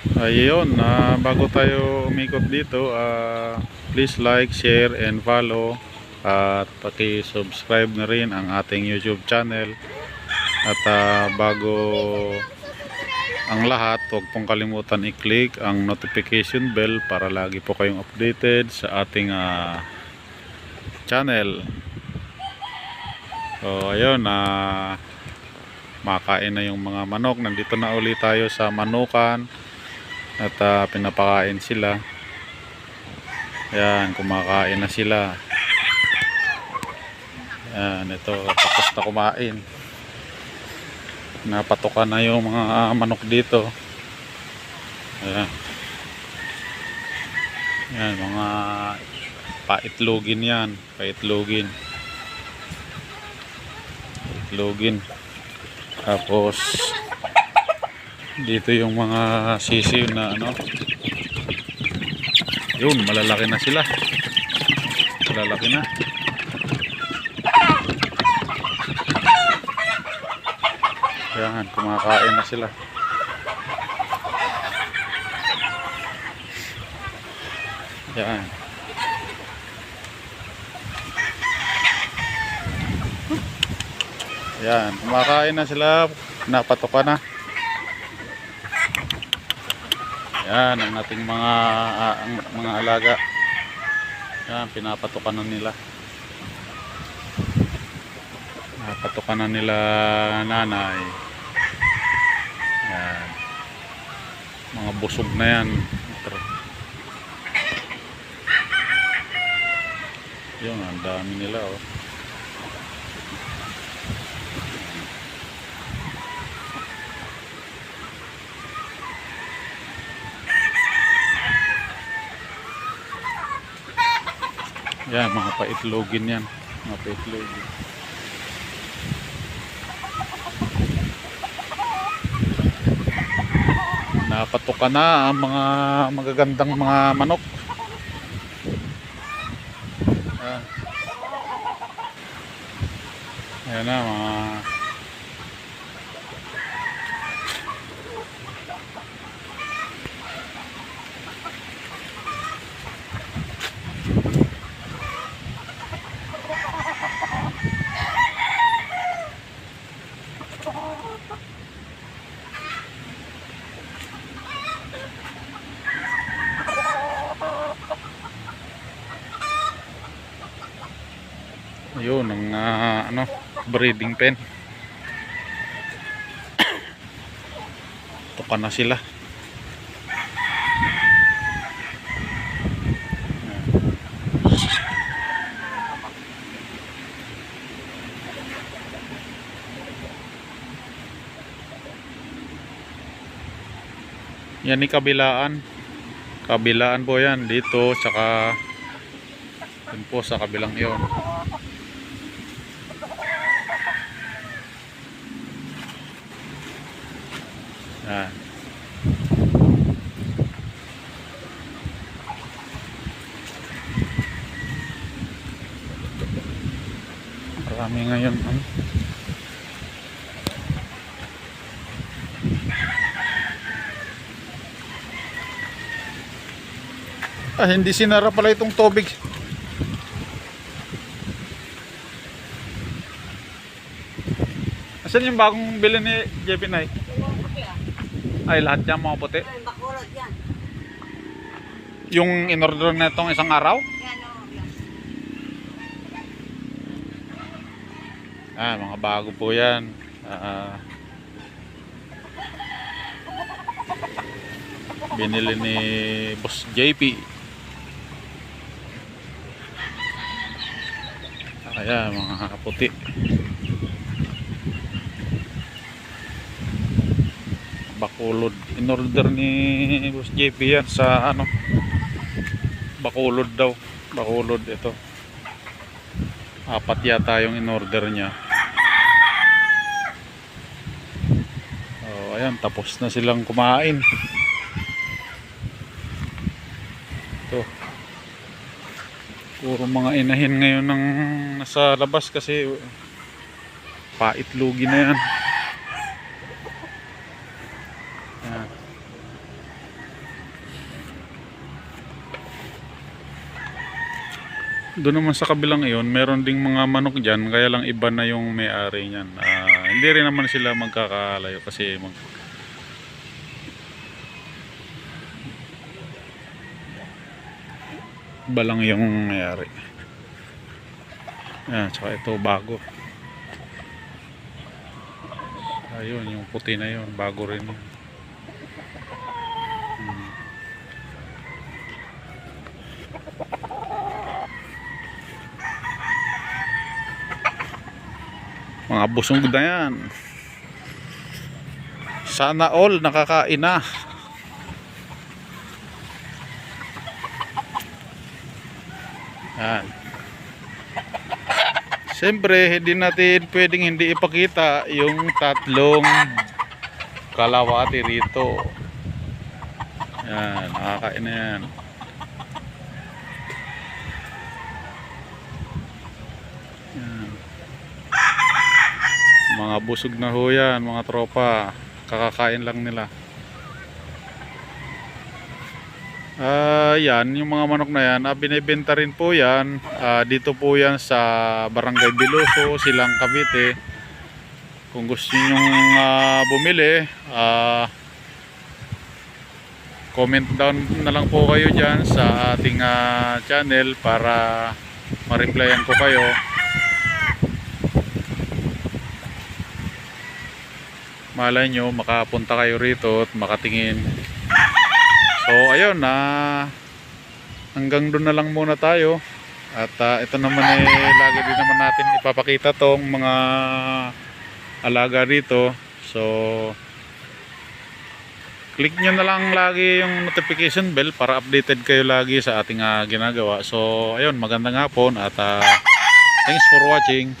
Ayun, na bago tayo umikot dito, ah, please like, share, and follow. At paki-subscribe na rin ang ating YouTube channel. At ah, bago ang lahat, huwag pong kalimutan i-click ang notification bell para lagi po kayong updated sa ating ah, channel. So, ayun, na makain na yung mga manok. Nandito na uli tayo sa manukan at ah, pinapakain sila. Yan kumakain na sila. Yan ito tapos na kumain. Napatokan na yung mga manok dito. Yan yan mga paitlogin yan paitlogin paitlogin tapos dito yung mga sisiw na ano. Yun malalaki na sila. Malalaki na. Yan kumakain na sila. Yan yan kumakain na sila. Napatoka na yan ang ating mga ah, ang, mga alaga. Yan pinapatukan na nila. Napatukan na nila nanay. Yan. Mga busog na yan. Yun, ang dami nila oh. Yan, mga paitlogin yan. Mga paitlogin. Napatuka na ang mga magagandang mga manok. Yan. Ayan na, mga Ang ah, ano, breeding pen. Tuka na sila. Yan ni kabilaan. Kabilaan po yan dito tsaka yun po sa kabilang iyon. Yan. Marami ngayon. Ano? Ah, hindi sinara pala itong tubig. Asan yung bagong bili ni JP Nay? Ay, lahat yan mga puti. Yung bakulot yan. Yung in-order na itong isang araw? Yan o. yan. Ah, mga bago po yan. Ah, binili ni Boss JP. Kaya mga puti. Bakulod. In-order ni Boss JP yan sa ano? Bakulod daw. Bakulod ito. Apat yata yung in-order niya. Oh, ayan, tapos na silang kumain. Ito. Puro mga inahin ngayon ng nasa labas kasi paitlugi na yan. Doon naman sa kabilang iyon, meron ding mga manok dyan, kaya lang iba na yung may-ari niyan. Ah, hindi rin naman sila magkakalayo kasi mag iba lang yung may-ari. Yan, tsaka ito bago. Ayun, yung puti na yun, bago rin yun. Mga busong na yan. Sana all nakakain na. Yan. Siyempre, hindi natin pwedeng hindi ipakita yung tatlong kalawati rito. Yan, nakakain na yan. Yan. Mga busog na ho yan, mga tropa. Kakakain lang nila. Ah, yan, yung mga manok na yan, ah, binibenta rin po yan. Ah, dito po yan sa Barangay Biloso, Silang Cavite. Kung gusto niyo bumili, ah, comment down na lang po kayo dyan sa ating ah, channel para ma-replyan ko kayo. Malay nyo, makapunta kayo rito at makatingin. So ayun na hanggang doon na lang muna tayo. At ah, ito naman eh lagi din naman natin ipapakita tong mga alaga dito. So click nyo na lang lagi yung notification bell para updated kayo lagi sa ating ah, ginagawa. So ayun, magandang hapon at ah, thanks for watching.